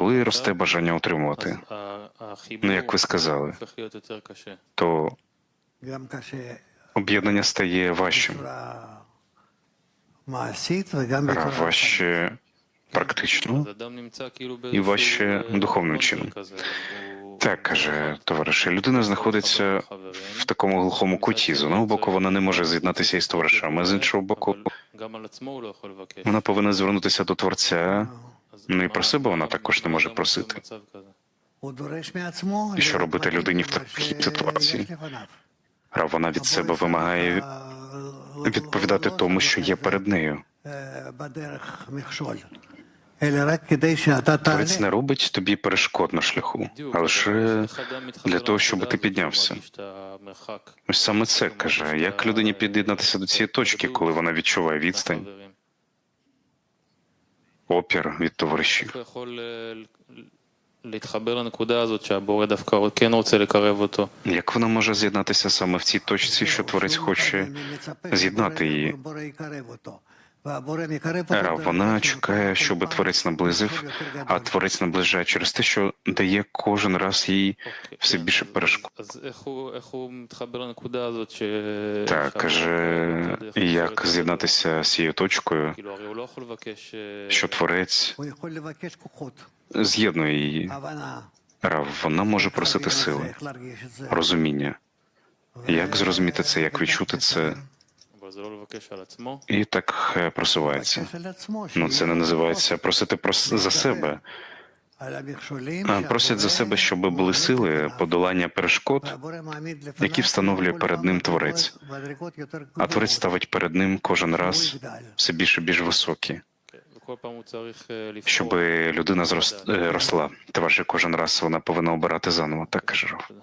Коли росте бажання утримувати, ну як ви сказали, то об'єднання стає важчим. Важче практично і важче духовним чином. Так каже товариш, людина знаходиться в такому глухому куті. З одного боку, вона не може з'єднатися із товаришами, з іншого боку, вона повинна звернутися до творця. Ну і про себе вона також не може просити. І що робити людині в такій ситуації? А вона від себе вимагає відповідати тому, що є перед нею. Творець не робить тобі перешкод на шляху, а лише для того, щоб ти піднявся. Ось саме це каже: як людині під'єднатися до цієї точки, коли вона відчуває відстань опір від товаришів. Як вона може з'єднатися саме в цій точці, що творець хоче з'єднати її? Е, вона чекає, щоб творець наблизив, а творець наближає через те, що дає кожен раз їй все більше перешкод. Так, каже, як з'єднатися з цією точкою, що творець з'єднує її. Рав, вона може просити сили, розуміння. Як зрозуміти це, як відчути це? і так е, просувається. Ну це не називається просити про за себе. Просять за себе, щоб були сили подолання перешкод, які встановлює перед ним творець. А творець ставить перед ним кожен раз все більш і більш високі. щоб людина зросла. Е, Та кожен раз вона повинна обирати заново. Так каже Ров.